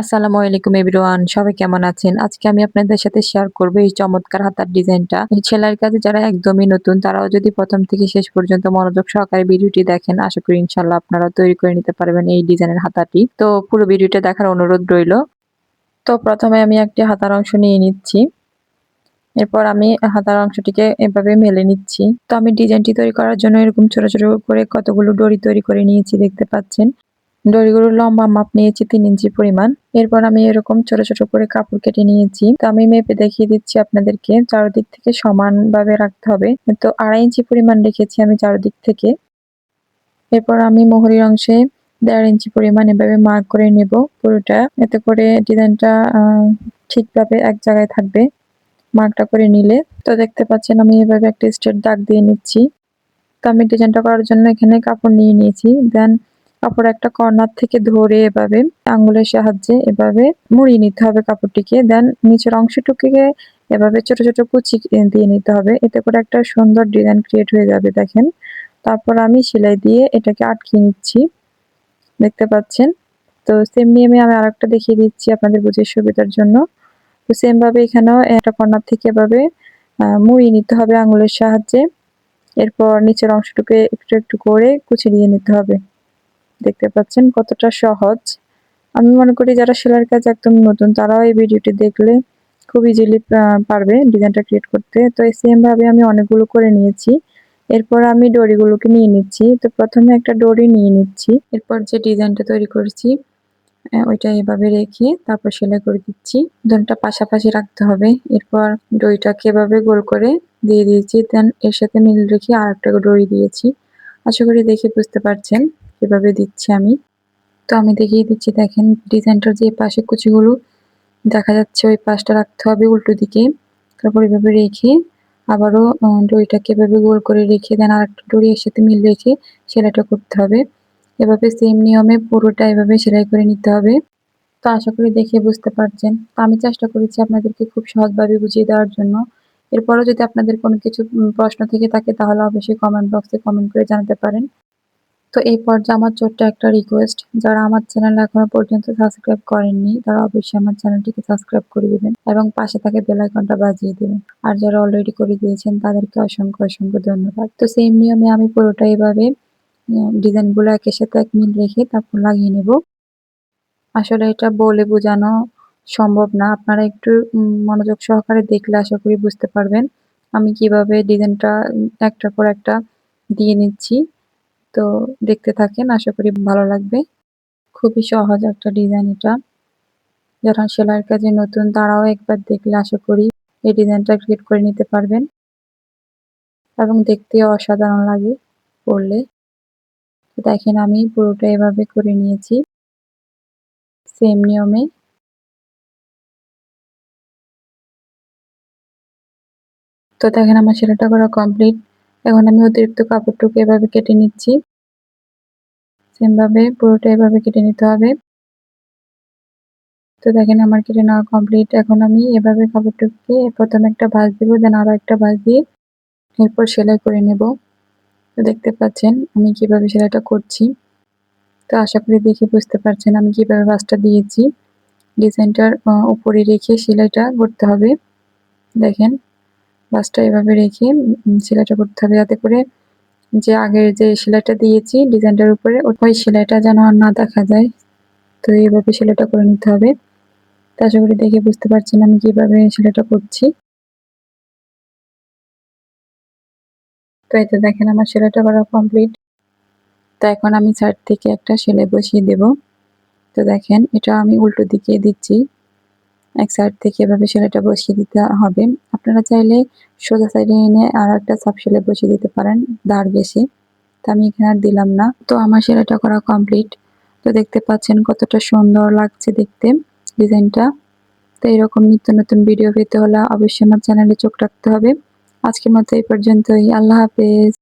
আসসালামু আলাইকুম এভরিওয়ান, সবাই কেমন আছেন? আজকে আমি আপনাদের সাথে শেয়ার করব এই চমৎকার হাতার ডিজাইনটা। সেলাইয়ের কাজে যারা একদমই নতুন, তারাও যদি প্রথম থেকে শেষ পর্যন্ত মনোযোগ সহকারে ভিডিওটি দেখেন, আশা করি ইনশাল্লাহ আপনারা তৈরি করে নিতে পারবেন এই ডিজাইনের হাতাটি। তো পুরো ভিডিওটা দেখার অনুরোধ রইল। তো প্রথমে আমি একটি হাতার অংশ নিয়ে নিচ্ছি। এরপর আমি হাতার অংশটিকে এভাবে মেলে নিচ্ছি। তো আমি ডিজাইনটি তৈরি করার জন্য এরকম ছোট ছোট করে কতগুলো ডরি তৈরি করে নিয়েছি দেখতে পাচ্ছেন। দড়িগুলোর লম্বা মাপ নিয়েছি তিন ইঞ্চি পরিমাণ। এরপর আমি এরকম ছোট ছোট করে কাপড় কেটে নিয়েছি। তো আমি মেপে দেখিয়ে দিচ্ছি আপনাদেরকে, চারদিক থেকে সমানভাবে রাখতে হবে। তো আড়াই ইঞ্চি পরিমাণ রেখেছি আমি চারদিক থেকে। এরপর আমি মোহরির অংশে দেড় ইঞ্চি পরিমাণ এভাবে মার্ক করে নেব পুরোটা। এতে করে ডিজাইনটা ঠিকভাবে এক জায়গায় থাকবে মার্কটা করে নিলে। তো দেখতে পাচ্ছেন আমি এভাবে একটা স্ট্রেট দাগ দিয়ে নিচ্ছি। তো আমি ডিজাইনটা করার জন্য এখানে কাপড় নিয়ে নিয়েছি। দেন কাপড় একটা কর্নার থেকে ধরে এভাবে আঙ্গুলের সাহায্যে এভাবে মুড়িয়ে নিতে হবে কাপড়টিকে। দেন নিচের অংশটুকুকে এভাবে ছোট ছোট কুচি দিয়ে নিতে হবে। এতে করে একটা সুন্দর ডিজাইন ক্রিয়েট হয়ে যাবে, দেখেন। তারপর আমি সেলাই দিয়ে এটাকে আটকে নিচ্ছি। দেখতে পাচ্ছেন? তো সেম নিয়মে আমি আরেকটা দেখিয়ে দিচ্ছি আপনাদের বুঝে সুবিধার জন্য। তো সেম ভাবে এখানেও একটা কর্নার থেকে এভাবে মুড়িয়ে নিতে হবে আঙুলের সাহায্যে। এরপর নিচের অংশটুকে একটু একটু করে কুচি দিয়ে নিতে হবে। দেখতে পাচ্ছেন কতটা সহজ। আমি মনে করি যারা সেলাইয়ের কাজ একদম নতুন, তারাও এই ভিডিওটি দেখলে খুব ইজিলি পারবে ডিজাইনটা ক্রিয়েট করতে। তো সেম ভাবে আমি অনেকগুলো করে নিয়েছি। এরপর আমি ডরিগুলোকে নিয়ে নিচ্ছি। তো প্রথমে একটা ডরি নিয়ে নিচ্ছি। এরপর যে ডিজাইনটা তৈরি করছি ওইটা এভাবে রেখে তারপর সেলাই করে দিচ্ছি। দুটা পাশাপাশি রাখতে হবে। এরপর দড়িটাকে এভাবে গোল করে দিয়ে দিয়েছি। দেন এর সাথে মিল রেখে আর একটা ডরি দিয়েছি। আশা করি দেখে বুঝতে পারছেন। কীভাবে দিচ্ছি আমি। তো আমি দেখিয়ে দিচ্ছি, দেখেন ডিজাইনটার যে পাশে কুচিগুলো, দেখা যাচ্ছে ওই পাশটা রাখতে হবে উল্টো দিকে। তারপর এভাবে রেখে আবারও দড়িটাকে এভাবে গোল করে রেখে দেন আর একটা দড়ি এর সাথে মিল রেখে সেলাইটা করতে হবে। এভাবে সেম নিয়মে পুরোটা এভাবে সেলাই করে নিতে হবে। তো আশা করি দেখে বুঝতে পারছেন। তো আমি চেষ্টা করেছি আপনাদেরকে খুব সহজভাবে বুঝিয়ে দেওয়ার জন্য। এরপরও যদি আপনাদের কোনো কিছু প্রশ্ন থেকে থাকে তাহলে অবশ্যই কমেন্ট বক্সে কমেন্ট করে জানাতে পারেন। তো এই পর্যায়ে আমার ছোট্ট একটা রিকোয়েস্ট যারা আমার চ্যানেল এখনও পর্যন্ত সাবস্ক্রাইব করেননি, তারা অবশ্যই আমার চ্যানেলটিকে সাবস্ক্রাইব করে দিবেন এবং পাশে থাকে বেল আইকনটা বাজিয়ে দিবেন। আর যারা অলরেডি করে দিয়েছেন, তাদেরকে অসংখ্য অসংখ্য ধন্যবাদ। তো সেম নিয়মে আমি পুরোটা এভাবে ডিজাইনগুলো একের সাথে এক মিল রেখে তারপর লাগিয়ে নেব। আসলে এটা বলে বোঝানো সম্ভব না। আপনারা একটু মনোযোগ সহকারে দেখলে আশা করি বুঝতে পারবেন আমি কীভাবে ডিজাইনটা একটার পর একটা দিয়ে নিচ্ছি। তো দেখতে থাকেন, আশা করি ভালো লাগবে। খুবই সহজ একটা ডিজাইন এটা। যারা সেলাইয়ের কাজে নতুন, তারাও একবার দেখলে আশা করি এই ডিজাইনটা ক্রিয়েট করে নিতে পারবেন। এবং দেখতে অসাধারণ লাগে পরলে। দেখেন, আমি পুরোটা এভাবে করে নিয়েছি। সেম নিয়মে। তো দেখেন, আমার সেলাইটা করা কমপ্লিট এখন আমি অতিরিক্ত কাপড়টুকু এভাবে কেটে নিচ্ছি। সেমভাবে পুরোটা এভাবে কেটে নিতে হবে। তো দেখেন আমার কেটে নেওয়া কমপ্লিট এখন আমি এভাবে কাপড়টুকুকে প্রথমে একটা ভাঁজ দিব, দেন আরও একটা ভাঁজ দিয়ে এরপর সেলাই করে নেব। তো দেখতে পাচ্ছেন আমি কীভাবে সেলাইটা করছি। তো আশা করি দেখে বুঝতে পারছেন আমি কীভাবে ভাঁজটা দিয়েছি। ডিজাইনটার উপরে রেখে সেলাইটা করতে হবে। দেখেন বাসটা এভাবে রেখে সেলাইটা করতে হবে যাতে করে যে আগের যে সেলাইটা দিয়েছি ডিজাইনটার উপরে, ওই সেলাইটা যেন আর না দেখা যায়। তো এইভাবে সেলাইটা করে নিতে হবে। তো আশা করি দেখে বুঝতে পারছেন আমি কীভাবে সেলাইটা করছি। তো এতে দেখেন আমার সেলাইটা করা কমপ্লিট তো এখন আমি সাইড থেকে একটা সেলাই বসিয়ে দেব। তো দেখেন এটা আমি উল্টো দিকে দিচ্ছি। এক সাইড থেকে এভাবে সেলাইটা বসিয়ে দিতে হবে। আপনারা চাইলে সোজা সাইডে এনে আর একটা সাপ সেলাই বসিয়ে দিতে পারেন দাঁড় বেশি। তো আমি এখানে আর দিলাম না। তো আমার সেলাইটা করা কমপ্লিট তো দেখতে পাচ্ছেন কতটা সুন্দর লাগছে দেখতে ডিজাইনটা। তো এরকম নিত্য নতুন ভিডিও পেতে হলে অবশ্যই আমার চ্যানেলে চোখ রাখতে হবে। আজকের মতো এই পর্যন্তই। আল্লাহ হাফেজ।